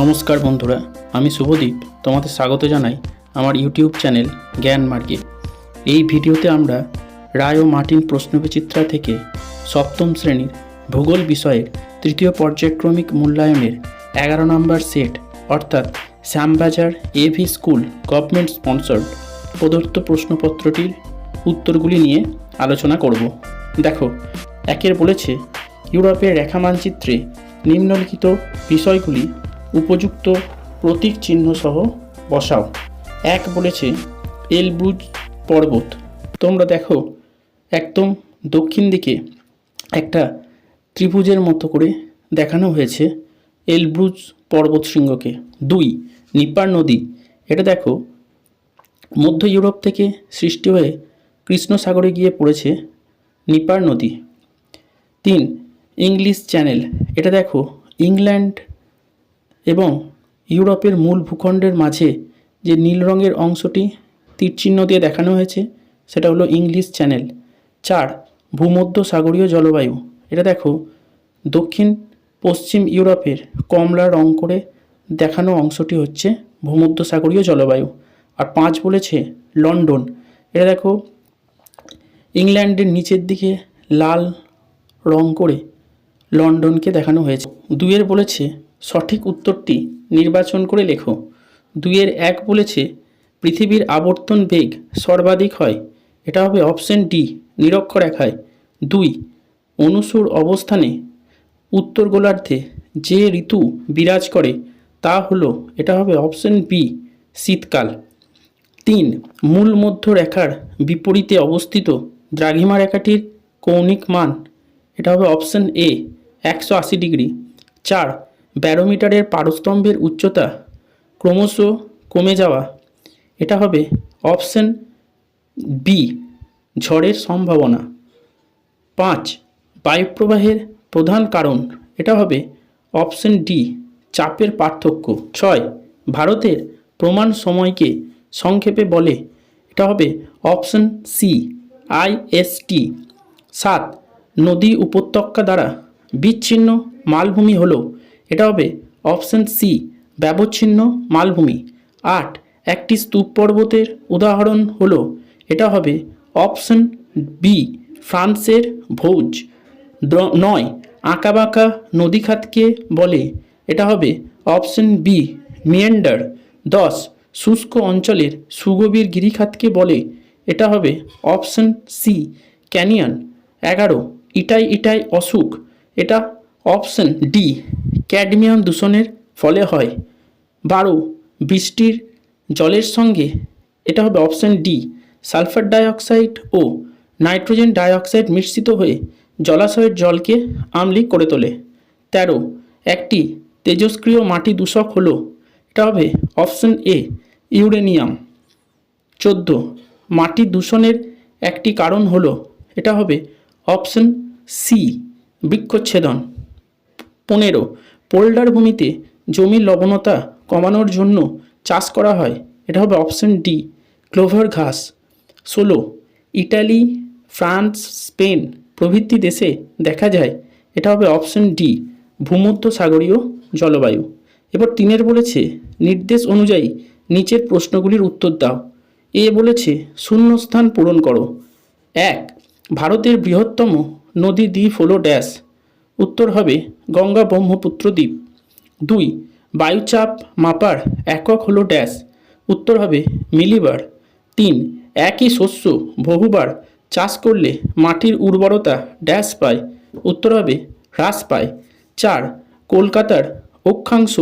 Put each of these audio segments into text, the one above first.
নমস্কার বন্ধুরা, আমি শুভদীপ, তোমাদের স্বাগত জানাই আমার ইউটিউব চ্যানেল জ্ঞান মার্গে। এই ভিডিওতে আমরা রায় ও মার্টিন প্রশ্নবিচিত্রা থেকে সপ্তম শ্রেণির ভূগোল বিষয়ের তৃতীয় পর্যায়ক্রমিক মূল্যায়নের এগারো নম্বর সেট, অর্থাৎ Shyambazar AV school government sponsored প্রদত্ত প্রশ্নপত্রটির উত্তরগুলি নিয়ে আলোচনা করব। দেখো, একের বলেছে, ইউরোপের রেখা মানচিত্রে নিম্নলিখিত বিষয়গুলি উপযুক্ত প্রতীক চিহ্ন সহ বসাও। এক বলেছে এলব্রুজ পর্বত। তোমরা দেখো, একদম দক্ষিণ দিকে একটা ত্রিভুজের মতো করে দেখানো হয়েছে এলব্রুজ পর্বত শৃঙ্গকে। দুই, নিপার নদী। এটা দেখো, মধ্য ইউরোপ থেকে সৃষ্টি হয়ে কৃষ্ণ সাগরে গিয়ে পড়েছে নিপার নদী। তিন, ইংলিশ চ্যানেল। এটা দেখো, ইংল্যান্ড এবং ইউরোপের মূল ভূখণ্ডের মাঝে যে নীল রঙের অংশটি তীরচিহ্ন দিয়ে দেখানো হয়েছে, সেটা হলো ইংলিশ চ্যানেল। চার, ভূমধ্য সাগরীয় জলবায়ু। এটা দেখো, দক্ষিণ পশ্চিম ইউরোপের কমলা রং করে দেখানো অংশটি হচ্ছে ভূমধ্য সাগরীয় জলবায়ু। আর পাঁচ বলেছে লন্ডন। এটা দেখো, ইংল্যান্ডের নিচের দিকে লাল রং করে লন্ডনকে দেখানো হয়েছে। দুয়ের বলেছে সঠিক উত্তরটি নির্বাচন করে লেখো। দুইয়ের এক বলেছে, পৃথিবীর আবর্তন বেগ সর্বাধিক হয়। এটা হবে অপশন ডি নিরক্ষরেখায় দুই, অনুসুর অবস্থানে উত্তর গোলার্ধে যে ঋতু বিরাজ করে, তা হলো এটা হবে অপশন বি শীতকাল। তিন, মূল মধ্য রেখার বিপরীতে অবস্থিত দ্রাঘিমা রেখাটির কৌণিক মান। এটা হবে অপশন এ একশো আশি ডিগ্রি। চার ব্যারোমিটারের পারস্তম্ভের উচ্চতা ক্রমশ কমে যাওয়া। এটা হবে অপশন বি, ঝড়ের সম্ভাবনা। পাঁচ, বায়ুপ্রবাহের প্রধান কারণ। এটা হবে অপশন ডি, চাপের পার্থক্য। ছয়, ভারতের প্রমাণ সময়কে সংক্ষেপে বলে। এটা হবে অপশন সি, আইএসটি। সাত, নদী উপত্যকা দ্বারা বিচ্ছিন্ন মালভূমি হলো এটা হবে অপশন সি ব্যবচ্ছিন্ন মালভূমি। আট, একটি স্তূপ পর্বতের উদাহরণ হলো, এটা হবে অপশন বি ফ্রান্সের ভৌজ। নয়, আঁকাবাঁকা নদীখাতকে বলে, এটা হবে অপশন বি মিয়েন্ডার। দশ, শুষ্ক অঞ্চলের সুগভীর গিরিখাতকে বলে, এটা হবে অপশন সি ক্যানিয়ন। এগারো, ইটাই ইটাই অসুখ, এটা অপশন ডি, ক্যাডমিয়াম দূষণের ফলে হয়। বারো, বৃষ্টির জলের সঙ্গে, এটা হবে অপশন ডি, সালফার ডাইঅক্সাইড ও নাইট্রোজেন ডাইঅক্সাইড মিশ্রিত হয়ে জলাশয়ের জলকে আম্লিক করে তোলে। তেরো, একটি তেজস্ক্রিয় মাটি দূষক হলো, এটা হবে অপশন এ, ইউরেনিয়াম। চোদ্দ, মাটি দূষণের একটি কারণ হলো, এটা হবে অপশন সি, বৃক্ষচ্ছেদন। পনেরো। পোল্ডার ভূমিতে জমির লবণতা কমানোর জন্য চাষ করা হয়। এটা হবে অপশন ডি, ক্লোভার ঘাস। ষোলো, ইটালি, ফ্রান্স, স্পেন প্রভৃতি দেশে দেখা যায়। এটা হবে অপশন ডি, ভূমধ্য সাগরীয় জলবায়ু। এবার তিনের বলেছে, নির্দেশ অনুযায়ী নিচের প্রশ্নগুলির উত্তর দাও। এ বলেছে, শূন্যস্থান পূরণ করো। এক, ভারতের বৃহত্তম নদী দ্বীপ হল ড্যাশ। উত্তর হবে গঙ্গা ব্রহ্মপুত্র দ্বীপ। দুই, বায়ুচাপ মাপার একক হলো ড্যাশ। উত্তর হবে মিলিবার। তিন, একই শস্য বহুবার চাষ করলে মাটির উর্বরতা ড্যাশ পায়। উত্তর হবে হ্রাস পায়। চার, কলকাতার অক্ষাংশ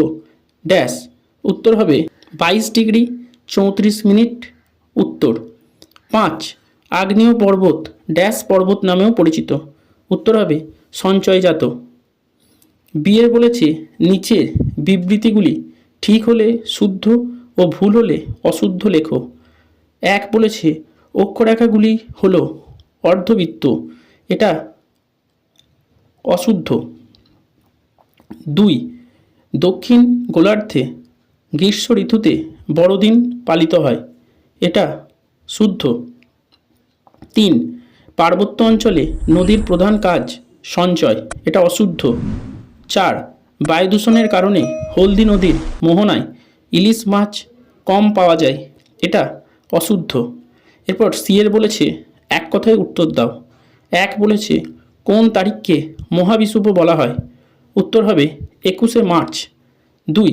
ড্যাশ। উত্তর হবে বাইশ ডিগ্রি চৌত্রিশ মিনিট উত্তর। পাঁচ, আগ্নেয় পর্বত ড্যাশ পর্বত নামেও পরিচিত। উত্তর হবে সঞ্চয়জাত। বিয়ের বলেছে নিচের বিবৃতিগুলি ঠিক হলে শুদ্ধ ও ভুল হলে অশুদ্ধ লেখো। এক বলেছে, অক্ষরেখাগুলি হলো অর্ধবৃত্ত, এটা অশুদ্ধ। দুই, দক্ষিণ গোলার্ধে গ্রীষ্ম ঋতুতে বড়দিন পালিত হয়, এটা শুদ্ধ। তিন, পার্বত্য অঞ্চলে নদীর প্রধান কাজ সঞ্চয়, এটা অশুদ্ধ। চার, বায়ু দূষণের কারণে হলদি নদীর মোহনায় ইলিশ মাছ কম পাওয়া যায়, এটা অশুদ্ধ। এরপর সিএর বলেছে, এক কথায় উত্তর দাও। এক বলেছে, কোন তারিখকে মহাবিষুব বলা হয়? উত্তর হবে, একুশে মার্চ। দুই,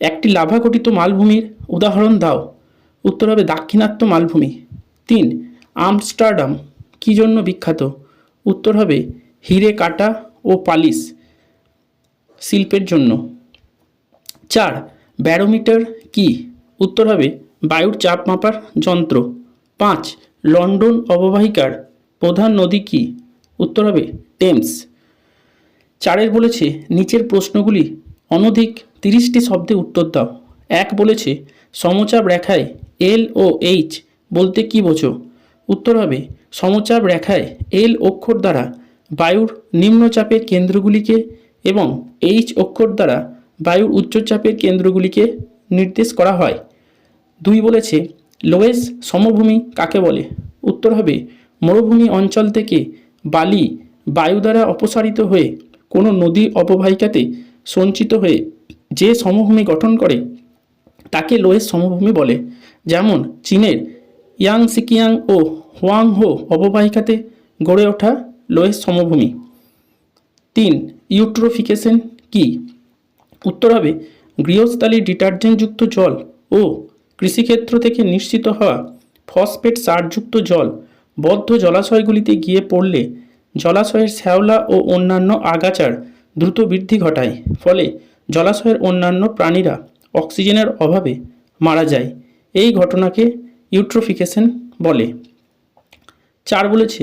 একটি লাভাগঠিত মালভূমির উদাহরণ দাও। উত্তর হবে, দাক্ষিণাত্য মালভূমি। তিন, আমস্টারডাম, কী জন্য বিখ্যাত? উত্তর হবে হিরে কাটা ও পালিশ শিল্পের জন্য। চার, ব্যারোমিটার কি? উত্তর হবে, বায়ুর চাপ মাপার যন্ত্র। পাঁচ, লন্ডন অববাহিকার প্রধান নদী কি? উত্তর হবে, টেমস। চারের বলেছে, নিচের প্রশ্নগুলি অনধিক তিরিশটি শব্দে উত্তর দাও। এক বলেছে, সমচাপ রেখায় এল ও এইচ বলতে কি বোঝো? উত্তর হবে, সমচাপ রেখায় এল অক্ষর দ্বারা বায়ুর নিম্নচাপের কেন্দ্রগুলিকে এবং এইচ অক্ষর দ্বারা বায়ুর উচ্চচাপের কেন্দ্রগুলিকে নির্দেশ করা হয়। দুই বলেছে, লোয়েস সমভূমি কাকে বলে? উত্তর হবে, মরুভূমি অঞ্চল থেকে বালি বায়ু দ্বারা অপসারিত হয়ে কোনো নদী অববাহিকাতে সঞ্চিত হয়ে যে সমভূমি গঠন করে, তাকে লোয়েস সমভূমি বলে। যেমন, চীনের ইয়াং সিকিয়াং ও হোয়াংহো অববাহিকাতে গড়ে ওঠা লোয়েস সমভূমি। তিন, ইউট্রোফিকেশন কি? উত্তর হবে, গৃহস্থালী ডিটারজেন্টযুক্ত জল ও কৃষিক্ষেত্র থেকে নিশ্চিত হওয়া ফসফেট সারযুক্ত জল বদ্ধ জলাশয়গুলিতে গিয়ে পড়লে জলাশয়ের শ্যাওলা ও অন্যান্য আগাছার দ্রুত বৃদ্ধি ঘটায়। ফলে জলাশয়ের অন্যান্য প্রাণীরা অক্সিজেনের অভাবে মারা যায়। এই ঘটনাকে ইউট্রোফিকেশন বলে। চার বলেছে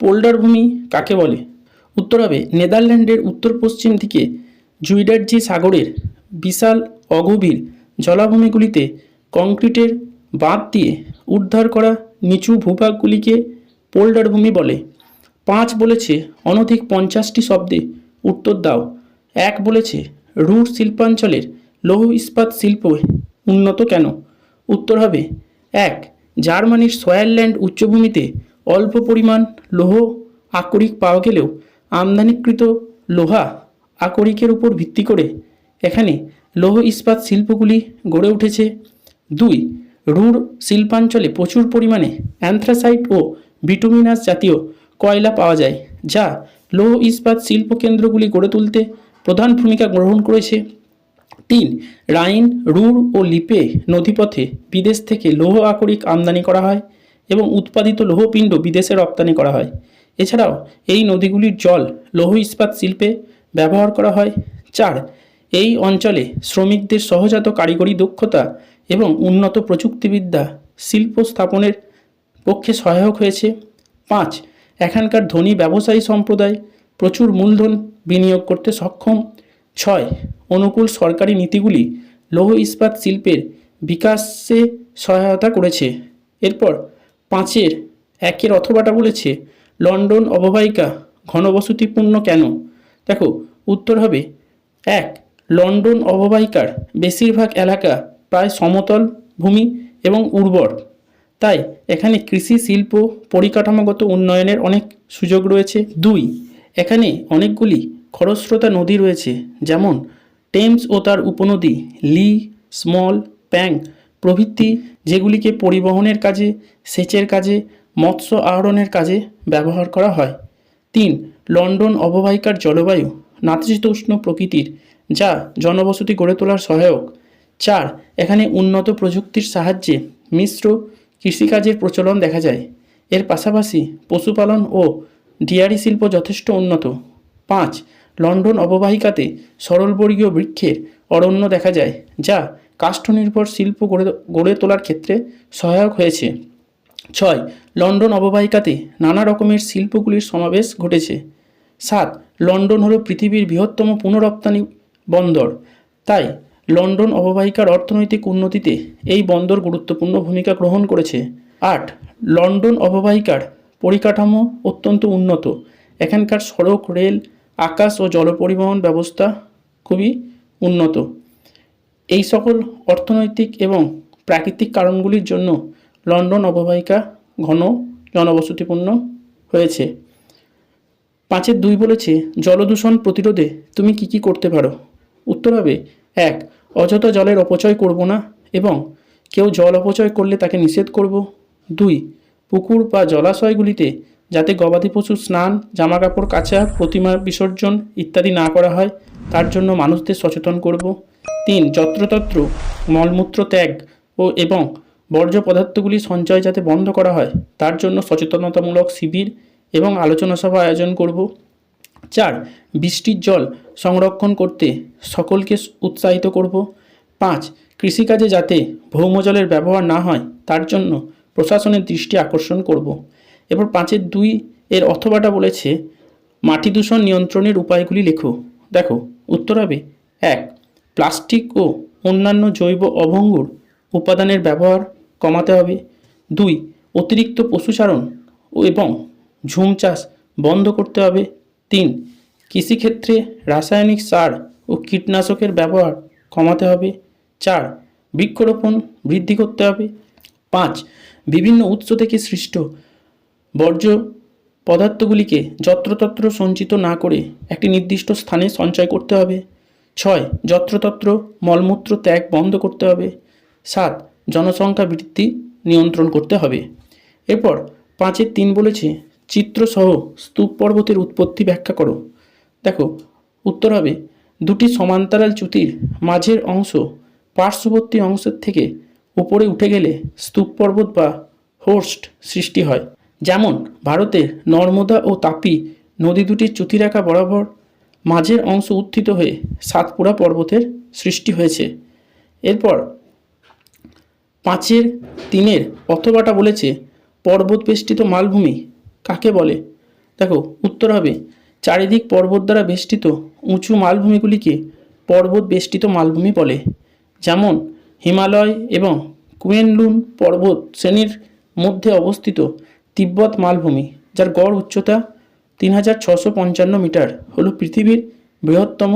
পোল্ডার ভূমি কাকে বলে? উত্তর হবে, নেদারল্যান্ডের উত্তর পশ্চিম দিকে জুইডার্জি সাগরের বিশাল অগভীর জলাভূমিগুলিতে কংক্রিটের বাঁধ দিয়ে উদ্ধার করা নিচু ভূভাগগুলিকে পোল্ডার ভূমি বলে। পাঁচ বলেছে, অনধিক পঞ্চাশটি শব্দে উত্তর দাও। এক বলেছে, রুর শিল্পাঞ্চলের লৌহ ইস্পাত শিল্প উন্নত কেন? উত্তর হবে, এক, জার্মানির সয়ারল্যান্ড উচ্চভূমিতে অল্প পরিমাণ লৌহ আকরিক পাওয়া গেলেও আমদানিকৃত লোহা আকরিকের উপর ভিত্তি করে এখানে লৌহ ইস্পাত শিল্পগুলি গড়ে উঠেছে। দুই রুর শিল্পাঞ্চলে প্রচুর পরিমাণে অ্যান্থ্রাসাইট ও বিটুমিনাস জাতীয় কয়লা পাওয়া যায়, যা লৌহ ইস্পাত শিল্প কেন্দ্রগুলি গড়ে তুলতে প্রধান ভূমিকা গ্রহণ করেছে। তিন, রাইন রুর ও লিপে নদীপথে বিদেশ থেকে লৌহ আকরিক আমদানি করা হয়। এবং উৎপাদিত লৌহপিণ্ড বিদেশে রপ্তানি করা হয়। এছাড়াও, এই নদীগুলির জল লৌহ ইস্পাত শিল্পে ব্যবহার করা হয়। চার, এই অঞ্চলে শ্রমিকদের সহজাত কারিগরি দক্ষতা এবং উন্নত প্রযুক্তিবিদ্যা শিল্প স্থাপনের পক্ষে সহায়ক হয়েছে। পাঁচ, এখানকার ধনী ব্যবসায়ী সম্প্রদায় প্রচুর মূলধন বিনিয়োগ করতে সক্ষম। ছয়, অনুকূল সরকারি নীতিগুলি লৌহ ইস্পাত শিল্পের বিকাশে সহায়তা করেছে। এরপর পাঁচের একের অথবাটা বলেছে, লন্ডন অববাহিকা ঘনবসতিপূর্ণ কেন? দেখো, উত্তর হবে, এক, লন্ডন অববাহিকার বেশিরভাগ এলাকা প্রায় সমতল ভূমি এবং উর্বর। তাই এখানে কৃষি, শিল্প, পরিকাঠামোগত উন্নয়নের অনেক সুযোগ রয়েছে। দুই, এখানে অনেকগুলি খরস্রোতা নদী রয়েছে, যেমন টেমস ও তার উপনদী লি, স্মল, প্যাং প্রভৃতি যেগুলিকে পরিবহনের কাজে, সেচের কাজে, মৎস্য আহরণের কাজে ব্যবহার করা হয়। তিন, লন্ডন অববাহিকার জলবায়ু, নাতিশীতোষ্ণ প্রকৃতির, যা জনবসতি গড়ে তোলার সহায়ক। চার, এখানে উন্নত প্রযুক্তির সাহায্যে মিশ্র কৃষিকাজের প্রচলন দেখা যায়। এর পাশাপাশি পশুপালন ও ডিয়ারি শিল্প যথেষ্ট উন্নত। পাঁচ, লন্ডন অববাহিকাতে সরলবর্গীয় বৃক্ষের অরণ্য দেখা যায়, যা কাষ্ঠনির্ভর শিল্প গড়ে গড়ে তোলার ক্ষেত্রে সহায়ক হয়েছে। ছয়, লন্ডন অববাহিকাতে নানা রকমের শিল্পগুলির সমাবেশ ঘটেছে। সাত, লন্ডন হলো পৃথিবীর বৃহত্তম পুনরপ্তানি বন্দর। তাই, লন্ডন অববাহিকার অর্থনৈতিক উন্নতিতে এই বন্দর গুরুত্বপূর্ণ ভূমিকা গ্রহণ করেছে। আট, লন্ডন অববাহিকার পরিকাঠামো অত্যন্ত উন্নত। এখানকার সড়ক, রেল, আকাশ ও জল পরিবহন ব্যবস্থা খুবই উন্নত। এই সকল অর্থনৈতিক এবং প্রাকৃতিক কারণগুলির জন্য লন্ডন অববাহিকা ঘন জনবসতিপূর্ণ হয়েছে। পাঁচের দুই বলেছে, জলদূষণ প্রতিরোধে তুমি কি কি করতে পারো? উত্তর হবে, এক, অযথা জলের অপচয় করব না এবং কেউ জল অপচয় করলে তাকে নিষেধ করব। দুই, পুকুর বা জলাশয়গুলিতে যাতে গবাদি পশু স্নান জামা কাপড় কাচা প্রতিমা বিসর্জন ইত্যাদি না করা হয়, তার জন্য মানুষদের সচেতন করব। তিন, যত্রতত্র মলমূত্র ত্যাগ ও এবং বর্জ্য পদার্থগুলি সঞ্চয় যাতে বন্ধ করা হয়, তার জন্য সচেতনতামূলক শিবির এবং আলোচনা সভা আয়োজন করব। চার, বৃষ্টির জল সংরক্ষণ করতে সকলকে উৎসাহিত করব। পাঁচ, কৃষিকাজে যাতে ভৌমজলের ব্যবহার না হয়, তার জন্য প্রশাসনের দৃষ্টি আকর্ষণ করব। এরপর পাঁচের দুই এর অথবাটা বলেছে, মাটি দূষণ নিয়ন্ত্রণের উপায়গুলি লেখো। দেখো, উত্তর হবে এক, প্লাস্টিক ও অন্যান্য জৈব অভঙ্গুর উপাদানের ব্যবহার কমাতে হবে। দুই, অতিরিক্ত পশুচারণ এবং ঝুম চাষ বন্ধ করতে হবে। তিন, কৃষিক্ষেত্রে রাসায়নিক সার ও কীটনাশকের ব্যবহার কমাতে হবে। চার, বৃক্ষরোপণ বৃদ্ধি করতে হবে। পাঁচ, বিভিন্ন উৎস থেকে সৃষ্ট বর্জ্য পদার্থগুলিকে যত্রতত্র সঞ্চিত না করে একটি নির্দিষ্ট স্থানে সঞ্চয় করতে হবে। ছয়, যত্রতত্র মলমূত্র ত্যাগ বন্ধ করতে হবে। সাত, জনসংখ্যা বৃদ্ধি নিয়ন্ত্রণ করতে হবে। এরপর পাঁচের তিন বলেছে, চিত্রসহ স্তূপ পর্বতের উৎপত্তি ব্যাখ্যা করো। দেখো, উত্তর হবে, দুটি সমান্তরাল চ্যুতির মাঝের অংশ পার্শ্ববর্তী অংশের থেকে উপরে উঠে গেলে স্তূপ পর্বত বা হোস্ট সৃষ্টি হয়। যেমন ভারতে নর্মদা ও তাপি নদী দুটির চ্যুতিরেখা বরাবর মাঝের অংশ উত্থিত হয়ে সাতপুরা পর্বতের সৃষ্টি হয়েছে। এরপর পাঁচের তিনের অথবাটা বলেছে পর্বত বেষ্টিত মালভূমি। কাকে বলে? দেখো, উত্তর হবে, চারিদিক পর্বত দ্বারা বেষ্টিত উঁচু মালভূমিগুলিকে পর্বত বেষ্টিত মালভূমি বলে। যেমন হিমালয় এবং কুয়েনলুন পর্বত শ্রেণির মধ্যে অবস্থিত তিব্বত মালভূমি, যার গড় উচ্চতা তিন হাজার ছশো পঞ্চান্ন মিটার, হলো পৃথিবীর বৃহত্তম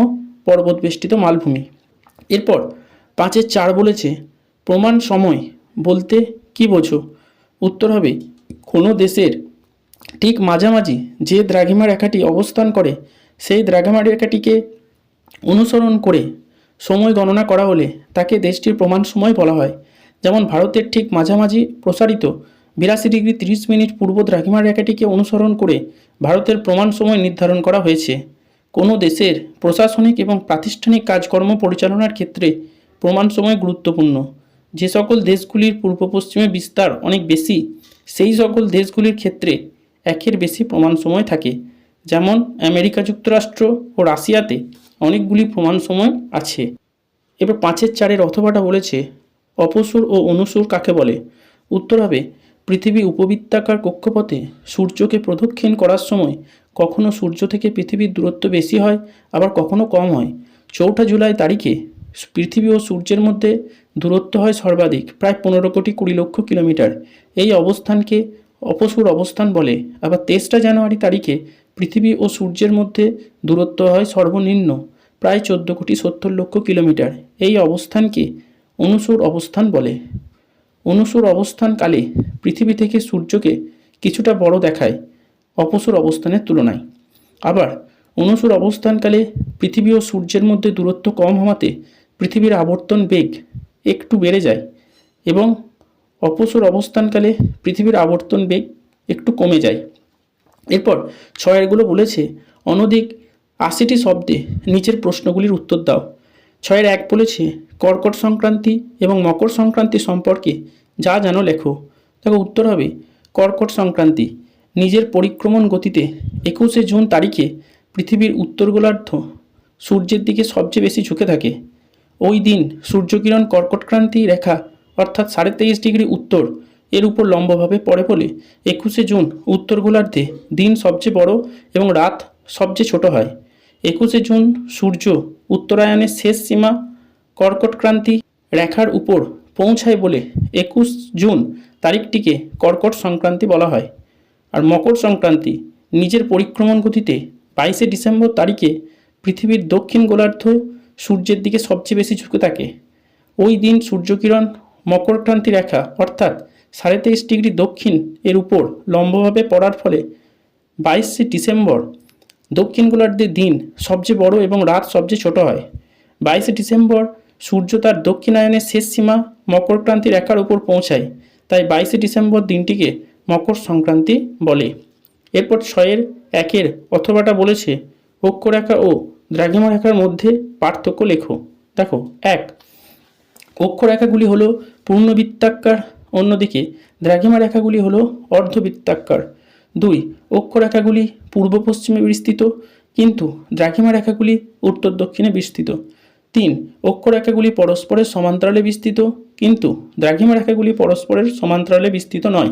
পর্বত বেষ্টিত মালভূমি। এরপর পাঁচের চার বলেছে, প্রমাণ সময় বলতে কি বোঝো? উত্তর হবে, কোনো দেশের ঠিক মাঝামাঝি যে দ্রাঘিমা রেখাটি অবস্থান করে, সেই দ্রাঘিমা রেখাটিকে অনুসরণ করে সময় গণনা করা হলে তাকে দেশটির প্রমাণ সময় বলা হয়। যেমন ভারতের ঠিক মাঝামাঝি প্রসারিত বিরাশি ডিগ্রি তিরিশ মিনিট পূর্ব দ্রাঘিমা রেখাটিকে অনুসরণ করে ভারতের প্রমাণ সময় নির্ধারণ করা হয়েছে। কোনো দেশের প্রশাসনিক এবং প্রাতিষ্ঠানিক কাজকর্ম পরিচালনার ক্ষেত্রে প্রমাণ সময় গুরুত্বপূর্ণ। যে সকল দেশগুলির পূর্ব পশ্চিমে বিস্তার অনেক বেশি, সেই সকল দেশগুলির ক্ষেত্রে একের বেশি প্রমাণ সময় থাকে। যেমন আমেরিকা যুক্তরাষ্ট্র ও রাশিয়াতে অনেকগুলি প্রমাণ সময় আছে। এবার পাঁচের চারের অথবাটা বলেছে, অপসুর ও অনুসুর কাকে বলে? উত্তর হবে পৃথিবী উপবৃত্তাকার কক্ষপথে সূর্যকে প্রদক্ষিণ করার সময় কখনো সূর্য থেকে পৃথিবীর দূরত্ব বেশি হয়, আবার কখনো কম হয়। চৌঠা জুলাই তারিখে পৃথিবী ও সূর্যের মধ্যে দূরত্ব হয় সর্বাধিক, প্রায় পনেরো কোটি কুড়ি লক্ষ কিলোমিটার। এই অবস্থানকে অপসুর অবস্থান বলে। আবার তেইশটা জানুয়ারি তারিখে পৃথিবী ও সূর্যের মধ্যে দূরত্ব হয় সর্বনিম্ন, প্রায় চোদ্দ কোটি সত্তর লক্ষ কিলোমিটার। এই অবস্থানকে অনুসুর অবস্থান বলে। অনুসুর অবস্থানকালে পৃথিবী থেকে সূর্যকে কিছুটা বড় দেখায় অপসুর অবস্থানের তুলনায়। আবার অনুসুর অবস্থানকালে পৃথিবী ও সূর্যের মধ্যে দূরত্ব কম হওয়াতে পৃথিবীর আবর্তন বেগ একটু বেড়ে যায় এবং অপসুর অবস্থানকালে পৃথিবীর আবর্তন বেগ একটু কমে যায়। এরপর ছয়েরগুলো বলেছে, অনধিক আশিটি শব্দে নিচের প্রশ্নগুলির উত্তর দাও। ছয়ের এক বলেছে, কর্কট সংক্রান্তি এবং মকর সংক্রান্তি সম্পর্কে যা জানো লেখো। দেখো, উত্তর হবে, কর্কট সংক্রান্তি, নিজের পরিক্রমণ গতিতে একুশে জুন তারিখে পৃথিবীর উত্তর গোলার্ধ সূর্যের দিকে সবচেয়ে বেশি ঝুঁকে থাকে। ওই দিন সূর্যকিরণ কর্কটক্রান্তি রেখা অর্থাৎ সাড়ে তেইশ ডিগ্রি উত্তর এর উপর লম্বভাবে পড়ে বলে একুশে জুন উত্তর গোলার্ধে দিন সবচেয়ে বড় এবং রাত সবচেয়ে ছোট হয়। একুশে জুন সূর্য উত্তরায়ণের শেষ সীমা কর্কটক্রান্তি রেখার উপর পৌঁছায় বলে একুশ জুন তারিখটিকে কর্কট সংক্রান্তি বলা হয়। আর মকর সংক্রান্তি নিজের পরিক্রমণ গতিতে বাইশে ডিসেম্বর তারিখে পৃথিবীর দক্ষিণ গোলার্ধ সূর্যের দিকে সবচেয়ে বেশি ঝুঁকে থাকে। ওই দিন সূর্যকিরণ মকরক্রান্তি রেখা অর্থাৎ সাড়ে তেইশ ডিগ্রি দক্ষিণ এর উপর লম্বভাবে পড়ার ফলে বাইশে ডিসেম্বর দক্ষিণ গোলার্ধের দিন সবচেয়ে বড় এবং রাত সবচেয়ে ছোট হয়। বাইশে ডিসেম্বর সূর্য তার দক্ষিণায়নের শেষ সীমা মকরক্রান্তি রেখার উপর পৌঁছায়, তাই বাইশে ডিসেম্বর দিনটিকে মকর সংক্রান্তি বলে। এরপর ছয়ের, একের অথবাটা বলেছে, অক্ষরেখা ও দ্রাঘিমা রেখার মধ্যে পার্থক্য লেখো। দেখো, এক, অক্ষরেখাগুলি হলো পূর্ণবৃত্তাকার, অন্যদিকে দ্রাঘিমা রেখাগুলি হলো অর্ধবৃত্তাকার। দুই অক্ষরেখাগুলি পূর্ব পশ্চিমে বিস্তৃত, কিন্তু দ্রাঘিমা রেখাগুলি উত্তর দক্ষিণে বিস্তৃত। তিন অক্ষরেখাগুলি পরস্পরের সমান্তরালে বিস্তৃত, কিন্তু দ্রাঘিমা রেখাগুলি পরস্পরের সমান্তরালে বিস্তৃত নয়।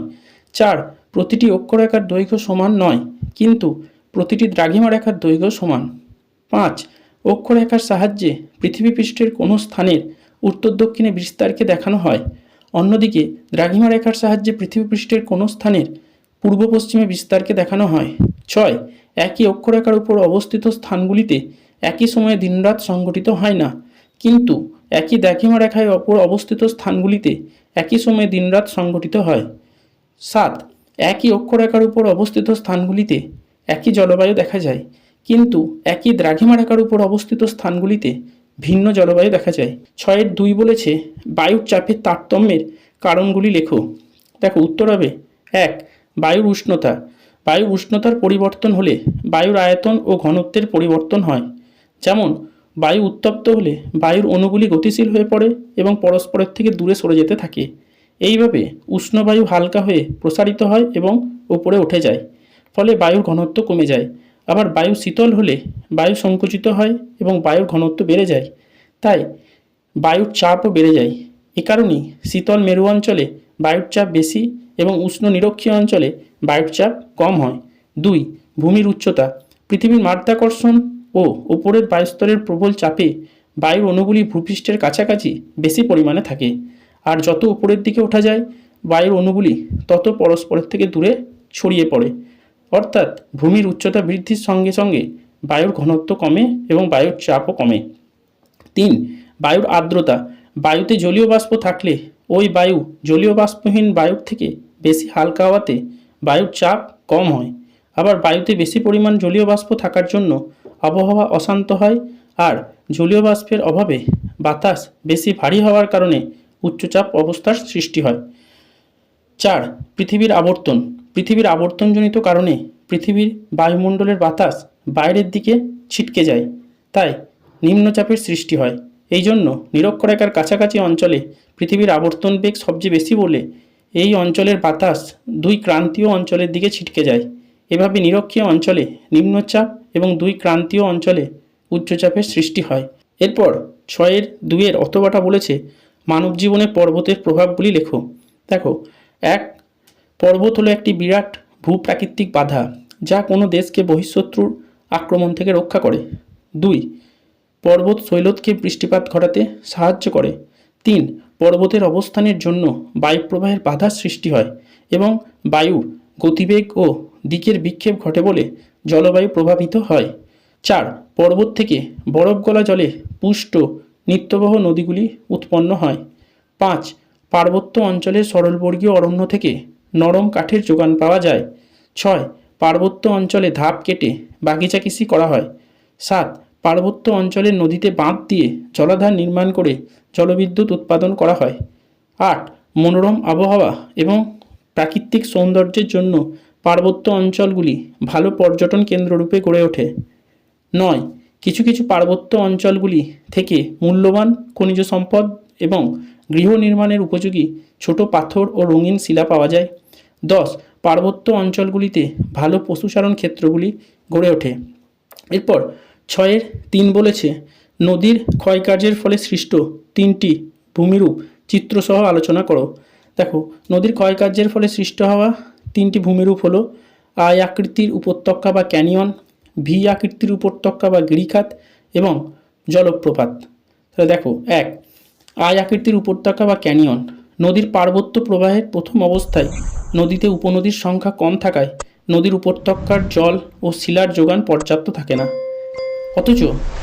চার, প্রতিটি অক্ষরেখার দৈর্ঘ্য সমান নয়, কিন্তু প্রতিটি দ্রাঘিমা রেখার দৈর্ঘ্য সমান। পাঁচ অক্ষরেখার সাহায্যে পৃথিবী পৃষ্ঠের কোনো স্থানের উত্তর দক্ষিণে বিস্তারকে দেখানো হয়। অন্যদিকে, দ্রাঘিমা রেখার সাহায্যে পৃথিবী পৃষ্ঠের কোনো স্থানের পূর্ব পশ্চিমে বিস্তারকে দেখানো হয়। ছয়, একই অক্ষরেখার উপর অবস্থিত স্থানগুলিতে একই সময়ে দিনরাত সংঘটিত হয় না। কিন্তু একই দ্রাঘিমা রেখায় অপর অবস্থিত স্থানগুলিতে একই সময়ে দিনরাত সংঘটিত হয়। সাত, একই অক্ষরেখার উপর অবস্থিত স্থানগুলিতে একই জলবায়ু দেখা যায়। কিন্তু একই দ্রাঘিমা রেখার উপর অবস্থিত স্থানগুলিতে ভিন্ন জলবায়ু দেখা যায়। ছয়ের দুই বলেছে বায়ুর চাপের তারতম্যের কারণগুলি লেখো। দেখো, উত্তর হবে, এক বায়ুর উষ্ণতা। বায়ুর উষ্ণতার পরিবর্তন হলে বায়ুর আয়তন ও ঘনত্বের পরিবর্তন হয়। যেমন, বায়ু উত্তপ্ত হলে বায়ুর অণুগুলি গতিশীল হয়ে পড়ে এবং পরস্পরের থেকে দূরে সরে যেতে থাকে। এইভাবে উষ্ণ বায়ু হালকা হয়ে প্রসারিত হয় এবং উপরে উঠে যায়, ফলে বায়ুর ঘনত্ব কমে যায়। আবার বায়ু শীতল হলে বায়ু সংকুচিত হয় এবং বায়ুর ঘনত্ব বেড়ে যায়। তাই বায়ুর চাপও বেড়ে যায়। এ কারণেই শীতল মেরু অঞ্চলে বায়ুর চাপ বেশি এবং উষ্ণ নিরক্ষীয় অঞ্চলে বায়ুর চাপ কম হয়। দুই, ভূমির উচ্চতা। পৃথিবীর মাধ্যাকর্ষণ ও উপরের বায়ুস্তরের প্রবল চাপে বায়ুর অণুগুলি ভূপৃষ্ঠের কাছাকাছি বেশি পরিমাণে থাকে। আর যত উপরের দিকে ওঠা যায়, বায়ুর অণুগুলি তত পরস্পরের থেকে দূরে ছড়িয়ে পড়ে। অর্থাৎ ভূমির উচ্চতা বৃদ্ধির সঙ্গে সঙ্গে বায়ুর ঘনত্ব কমে এবং বায়ুর চাপও কমে। তিন, বায়ুর আর্দ্রতা। বায়ুতে জলীয় বাষ্প থাকলে ওই বায়ু জলীয় বাষ্পহীন বায়ুর থেকে বেশি হালকা হওয়াতে বায়ুর চাপ কম হয়। আবার বায়ুতে বেশি পরিমাণ জলীয় বাষ্প থাকার জন্য আবহাওয়া অশান্ত হয় আর জলীয় বাষ্পের অভাবে বাতাস বেশি ভারী হওয়ার কারণে উচ্চচাপ অবস্থার সৃষ্টি হয়। চার, পৃথিবীর আবর্তন। পৃথিবীর আবর্তনজনিত কারণে পৃথিবীর বায়ুমণ্ডলের বাতাস বাইরের দিকে ছিটকে যায়, তাই নিম্নচাপের সৃষ্টি হয়। এই জন্য নিরক্ষরেখার কাছাকাছি অঞ্চলে পৃথিবীর আবর্তন বেগ সবচেয়ে বেশি বলে এই অঞ্চলের বাতাস দুই ক্রান্তীয় অঞ্চলের দিকে ছিটকে যায়। এভাবে নিরক্ষীয় অঞ্চলে নিম্নচাপ এবং দুই ক্রান্তীয় অঞ্চলে উচ্চচাপের সৃষ্টি হয়। এরপর ছয়ের দুইয়ের অথবাটা বলেছে মানব জীবনে পর্বতের প্রভাবগুলি লেখো। দেখো, এক, পর্বত হলো একটি বিরাট ভূপ্রাকৃতিক বাধা, যা কোনো দেশকে বহিঃশত্রুর আক্রমণ থেকে রক্ষা করে। দুই, পর্বত শৈলতকে বৃষ্টিপাত ঘটাতে সাহায্য করে। তিন পর্বতের অবস্থানের জন্য বায়ুপ্রবাহের বাধার সৃষ্টি হয় এবং বায়ুর গতিবেগ ও দিকের বিক্ষেপ ঘটে বলে জলবায়ু প্রভাবিত হয়। চার, পর্বত থেকে বরফ গলা জলে পুষ্ট নিত্যবহ নদীগুলি উৎপন্ন হয়। পাঁচ, পার্বত্য অঞ্চলের সরলবর্গীয় অরণ্য থেকে নরম কাঠের যোগান পাওয়া যায়। ছয়, পার্বত্য অঞ্চলে ধাপ কেটে বাগিচা কৃষি করা হয়। সাত পার্বত্য অঞ্চলের নদীতে বাঁধ দিয়ে জলাধার নির্মাণ করে জলবিদ্যুৎ উৎপাদন করা হয়। আট, মনোরম আবহাওয়া এবং প্রাকৃতিক সৌন্দর্যের জন্য পার্বত্য অঞ্চলগুলি ভালো পর্যটন কেন্দ্ররূপে গড়ে ওঠে। নয়, কিছু কিছু পার্বত্য অঞ্চলগুলি থেকে মূল্যবান খনিজ সম্পদ এবং গৃহ নির্মাণের উপযোগী ছোট পাথর ও রঙিন শিলা পাওয়া যায়। দশ, পার্বত্য অঞ্চলগুলিতে ভালো পশুচারণ ক্ষেত্রগুলি গড়ে ওঠে। এরপর ছয়ের তিন বলেছে, নদীর ক্ষয়কার্যের ফলে সৃষ্ট তিনটি ভূমিরূপ চিত্রসহ আলোচনা করো। দেখো, নদীর ক্ষয়কার্যের ফলে সৃষ্ট হওয়া তিনটি ভূমিরূপ হলো আয় আকৃতির উপত্যকা বা ক্যানিয়ন, ভি আকৃতির উপত্যকা বা গিরিখাত এবং জলপ্রপাত। তাহলে দেখো, এক আয় আকৃতির উপত্যকা বা ক্যানিয়ন, নদীর পার্বত্য প্রবাহের প্রথম অবস্থায় নদীতে উপনদীর সংখ্যা কম থাকায় নদীর উপত্যকার জল ও শিলার যোগান পর্যাপ্ত থাকে না। অথচ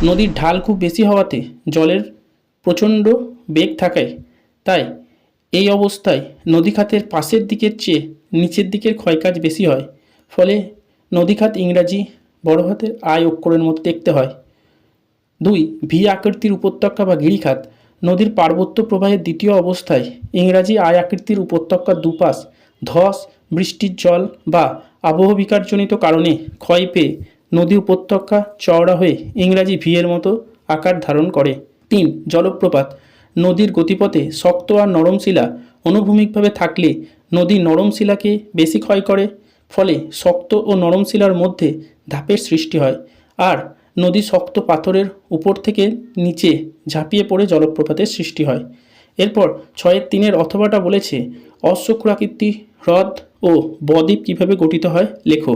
নদীর ঢাল খুব বেশি হওয়াতে জলের প্রচণ্ড বেগ থাকায়। তাই এই অবস্থায় নদীখাতের পাশের দিকের চেয়ে নিচের দিকের ক্ষয়কাজ বেশি হয়। ফলে নদীখাত ইংরাজি বড় হাতের আয় অক্ষরের মতো দেখতে হয়। দুই, ভি আকৃতির উপত্যকা বা গিরিখাত নদীর পার্বত্য প্রবাহের দ্বিতীয় অবস্থায় ইংরাজি আয় আকৃতির উপত্যকার দুপাশ ধস, বৃষ্টির জল বা আবহবিকারজনিত কারণে ক্ষয় পেয়ে নদী উপত্যকা চওড়া হয়ে ইংরাজি ভি এর মতো আকার ধারণ করে। তিন, জলপ্রপাত। নদীর গতিপথে শক্ত আর নরম শিলা অনুভূমিকভাবে থাকলে নদী নরম শিলাকে বেশি ক্ষয় করে, ফলে শক্ত ও নরম শিলার মধ্যে ধাপের সৃষ্টি হয়। আর, নদী শক্ত পাথরের উপর থেকে নিচে ঝাঁপিয়ে পড়ে জলপ্রপাতের সৃষ্টি হয়। এরপর ছয়ের তিনের অথবাটা বলেছে অশ্বক্ষুরাকৃতি হ্রদ ও বদ্বীপ কীভাবে গঠিত হয় লেখো।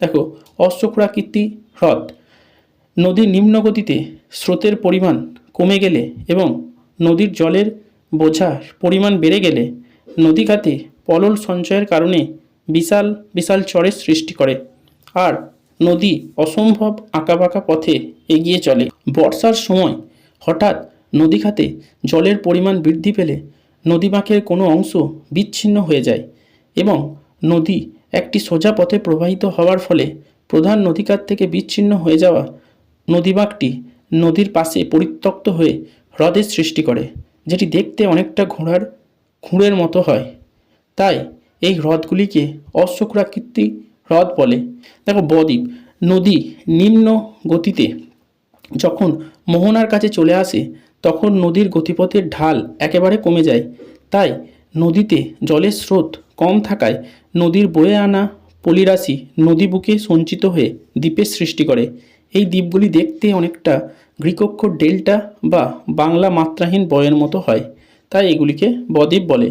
দেখো অশ্বক্ষুরাকৃতি হ্রদ। নদীর নিম্ন গতিতে স্রোতের পরিমাণ কমে গেলে এবং নদীর জলের বোঝার পরিমাণ বেড়ে গেলে নদীখাতে পলল সঞ্চয়ের কারণে বিশাল বিশাল চরের সৃষ্টি করে। আর নদী অসম্ভব আঁকাবাঁকা পথে এগিয়ে চলে। বর্ষার সময় হঠাৎ নদীখাতে জলের পরিমাণ বৃদ্ধি পেলে নদীবাঁকের কোনো অংশ বিচ্ছিন্ন হয়ে যায় এবং নদী একটি সোজা পথে প্রবাহিত হওয়ার ফলে প্রধান নদীকার থেকে বিচ্ছিন্ন হয়ে যাওয়া নদীবাঁকটি নদীর পাশে পরিত্যক্ত হয়ে হ্রদের সৃষ্টি করে, যেটি দেখতে অনেকটা ঘোড়ার খুঁড়ের মতো হয়। তাই এই হ্রদগুলিকে অশ্বক্রাকৃতি হ্রদ বলে। দেখো, বদ্বীপ, নদী নিম্ন গতিতে যখন মোহনার কাছে চলে আসে, তখন নদীর গতিপথের ঢাল একেবারে কমে যায়। তাই নদীতে জলের স্রোত কম থাকায় নদীর বয়ে আনা পলিরাশি নদী বুকে সঞ্চিত হয়ে দ্বীপের সৃষ্টি করে। এই দ্বীপগুলি দেখতে অনেকটা গ্রিক অক্ষর ডেল্টা বা বাংলা মাত্রাহীন বয়ের মতো হয়, তাই এগুলিকে বদ্বীপ বলে।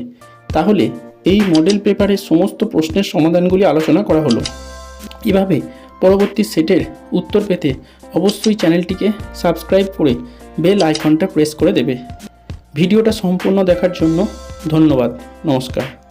তাহলে এই মডেল পেপারের সমস্ত প্রশ্নের সমাধানগুলি আলোচনা করা হলো। এভাবে পরবর্তী সেটের উত্তর পেতে অবশ্যই চ্যানেলটিকে সাবস্ক্রাইব করে বেল আইকনটা প্রেস করে দেবে। ভিডিওটা সম্পূর্ণ দেখার জন্য ধন্যবাদ নমস্কার।